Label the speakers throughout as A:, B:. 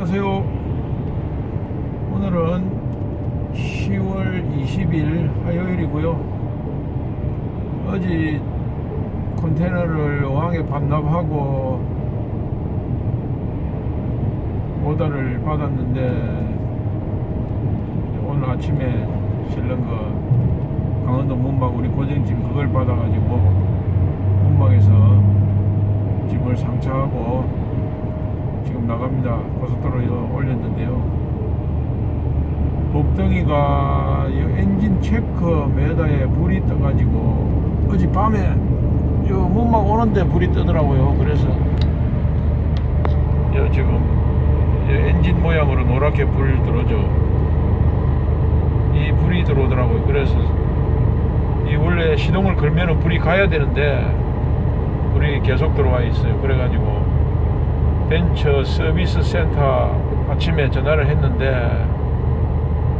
A: 안녕하세요. 오늘은 10월 20일 화요일이고요. 어제 컨테이너를 어항에 반납하고 오다를 받았는데 오늘 아침에 실는 거 강원도 문막 우리 고정짐 그걸 받아가지고 문막에서 짐을 상차하고 지금 나갑니다. 고속도로에 올렸는데요. 복덩이가 이 엔진 체크 매다에 불이 떠가지고 어젯밤에 요 문막 오는데 불이 뜨더라고요. 그래서 요 지금 이 엔진 모양으로 노랗게 불 들어져 이 불이 들어오더라고요. 그래서 이 원래 시동을 걸면은 불이 가야 되는데 불이 계속 들어와 있어요. 그래가지고 벤처 서비스 센터 아침에 전화를 했는데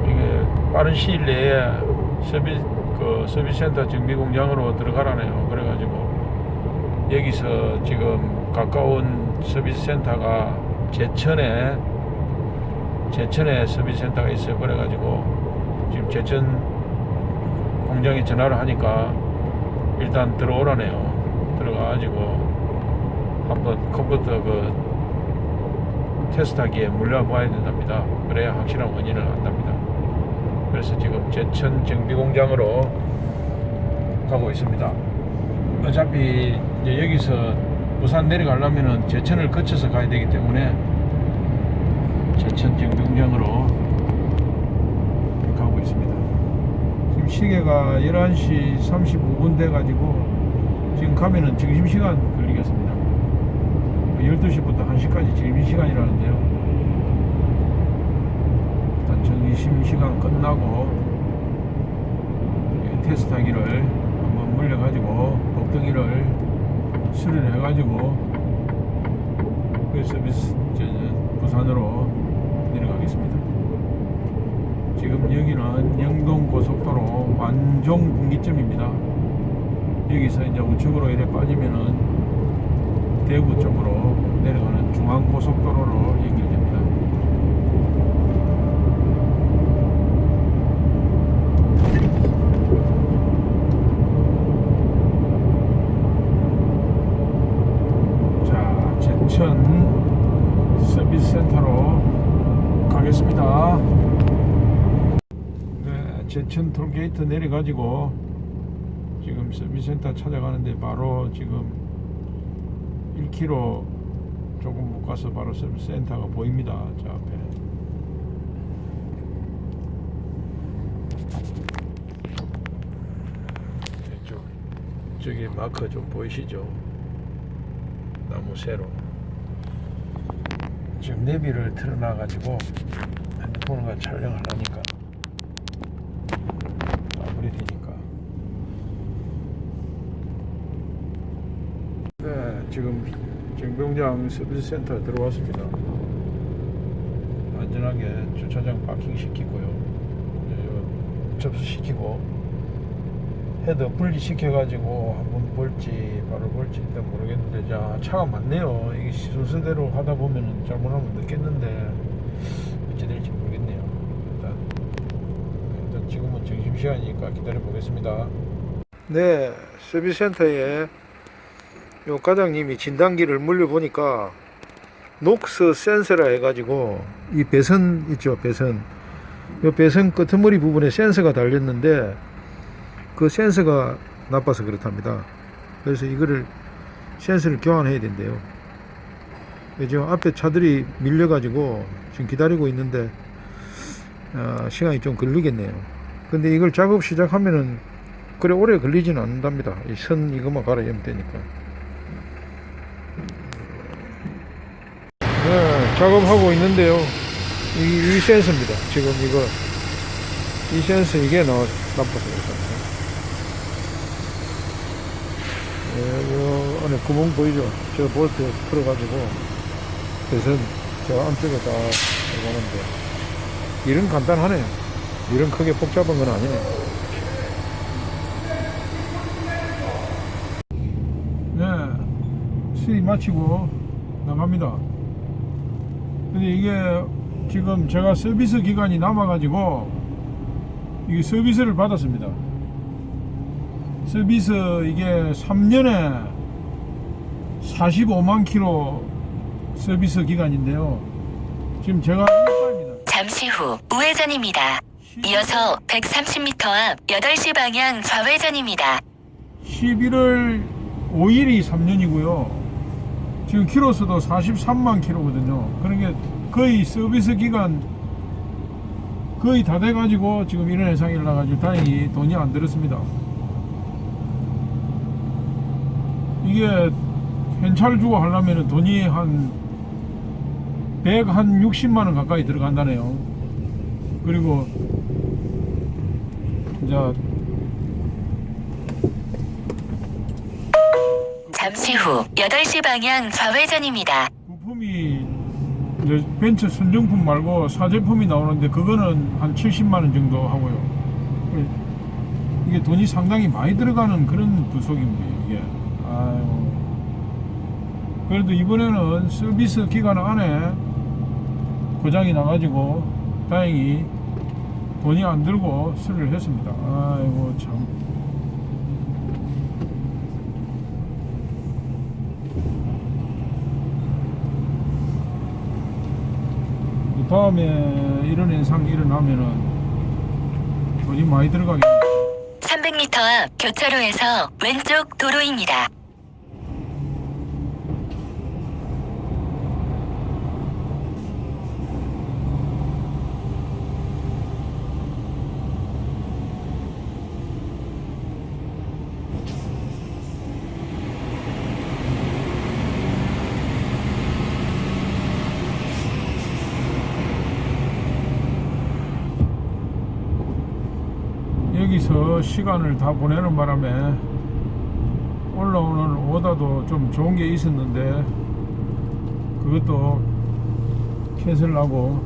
A: 이게 빠른 시일 내에 서비 그 서비스 센터 정비 공장으로 들어가라네요. 그래가지고 여기서 지금 가까운 서비스 센터가 제천에 제천에 서비스 센터가 있어요. 그래가지고 지금 제천 공장에 전화를 하니까 일단 들어오라네요. 들어가가지고 한번 컴퓨터 그 테스트하기에 물려봐야 된답니다. 그래야 확실한 원인을 안답니다. 그래서 지금 제천 정비공장으로 가고 있습니다. 어차피 이제 여기서 부산 내려가려면은 제천을 거쳐서 가야 되기 때문에 제천 정비공장으로 가고 있습니다. 지금 시계가 11시 35분 돼가지고 지금 가면은 점심시간 걸리겠습니다. 12시부터 1시까지 점심시간이라는데요. 일단 점심시간 끝나고 이 테스트하기를 한번 물려가지고 복덩이를 수련해가지고 그 서비스 부산으로 내려가겠습니다. 지금 여기는 영동 고속도로 완종 분기점입니다. 여기서 이제 우측으로 이래 빠지면은 대구 쪽으로 내려가는 중앙 고속도로로 연결됩니다. 자, 제천 서비스 센터로 가겠습니다. 네, 제천 톨게이트 내려가지고 지금 서비스 센터 찾아가는데 바로 지금 1km 조금 못 가서 바로 서비스 센터가 보입니다. 저 앞에. 이쪽 저기 마크 좀 보이시죠? 나무 세로. 지금 내비를 틀어놔 가지고 핸드폰과 촬영을 하니까 마무리 되니까. 네, 지금 정병장 서비스 센터 들어왔습니다. 안전하게 주차장 파킹 시키고요. 접수시키고 헤드 분리 시켜가지고 한번 볼지 바로 볼지 일단 모르겠는데 자 차가 많네요. 이게 순서대로 하다 보면은 잘못하면 늦겠는데 어찌 될지 모르겠네요. 일단, 일단 지금은 점심 시간이니까 기다려 보겠습니다. 네, 서비스 센터에 요 과장님이 진단기를 물려보니까 녹스 센서라 해가지고 이 배선 있죠 배선. 요 배선 끄트머리 부분에 센서가 달렸는데 그 센서가 나빠서 그렇답니다. 그래서 이거를 센서를 교환해야 된대요. 지금 앞에 차들이 밀려가지고 지금 기다리고 있는데 어, 시간이 좀 걸리겠네요. 근데 이걸 작업 시작하면은 그래 오래 걸리지는 않는답니다. 이 선 이것만 갈아주면 되니까 네, 작업하고 있는데요. 이, 이 센서입니다. 지금 이거 이 센서 이게 나 나빠서. 네, 요 안에 구멍 보이죠? 저 볼트 풀어가지고 배선 저 안쪽에 다 들어가는데 일은 간단하네요. 일은 크게 복잡한 건 아니네요. 네, 수리 마치고 나갑니다. 근데 이게 지금 제가 서비스 기간이 남아가지고 이게 서비스를 받았습니다. 서비스 이게 3년에 45만 킬로 서비스 기간인데요. 지금 제가.
B: 잠시 후 우회전입니다. 이어서 130m 앞 8시 방향 좌회전입니다.
A: 11월 5일이 3년이고요. 지금 키로수도 43만 킬로거든요. 그러니까 거의 서비스 기간 거의 다 돼가지고 지금 이런 현상이 일어나가지고 다행히 돈이 안 들었습니다. 이게 현찰 주고 하려면 돈이 한 160만 원 가까이 들어간다네요. 그리고 이제
B: 잠시 후 8시 방향 좌회전입니다.
A: 부품이 이제 벤츠 순정품 말고 사제품이 나오는데 그거는 한 70만 원 정도 하고요. 이게 돈이 상당히 많이 들어가는 그런 부속입니다. 이게. 아유. 그래도 이번에는 서비스 기간 안에 고장이 나가지고 다행히 돈이 안 들고 수리를 했습니다. 아이고 참. 다음에 이런 현상이 일어나면은 돈이 많이 들어가겠네.
B: 300m 앞 교차로에서 왼쪽 도로입니다.
A: 여기서 시간을 다 보내는 바람에 올라오는 오다도 좀 좋은 게 있었는데 그것도 캔슬하고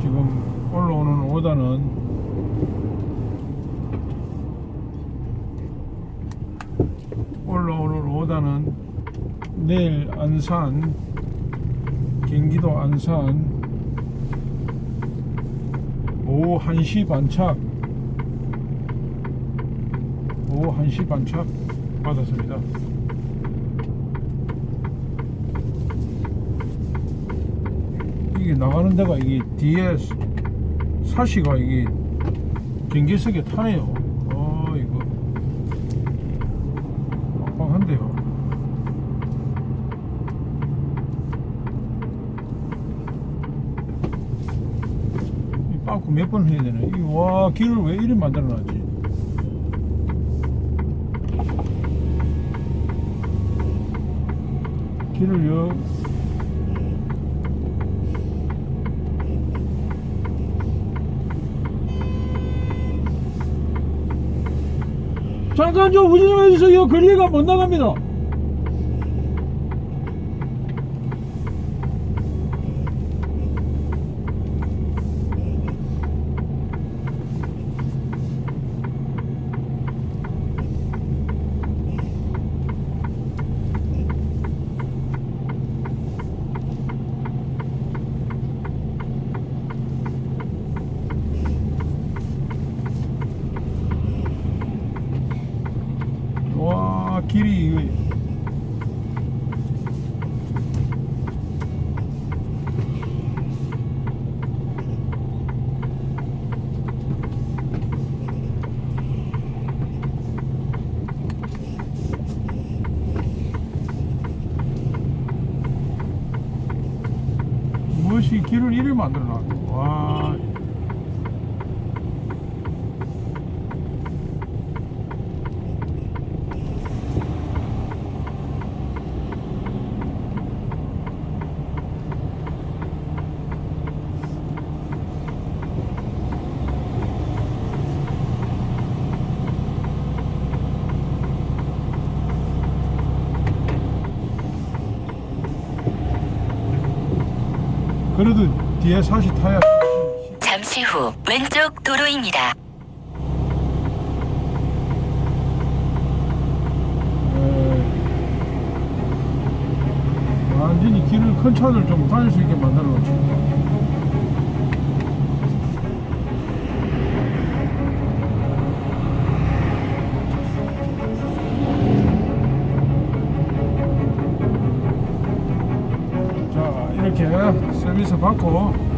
A: 지금 올라오는 오다는 올라오는 오다는 내일 안산 경기도 안산 오후 1시 반착. 오후 1시 반착 받았습니다. 이게 나가는 데가 이게 뒤에 사시가 이게 경계석에 타네요 어 이거 빡빡한데요 이 빠꾸 몇번 해야 되나? 이와 길을 왜 이리 만들어 놨지? 길을 여 잠깐 좀 후진 좀 해주세요. 걸리가 못 나갑니다. 와 길이 이거 이리 만들어 놨고 와. 그래도 뒤에 사시 타야
B: 잠시 후 왼쪽 도로입니다.
A: 에, 완전히 길을 큰 차들 좀 다닐 수 있게 만들어 놓지. 서비스 받고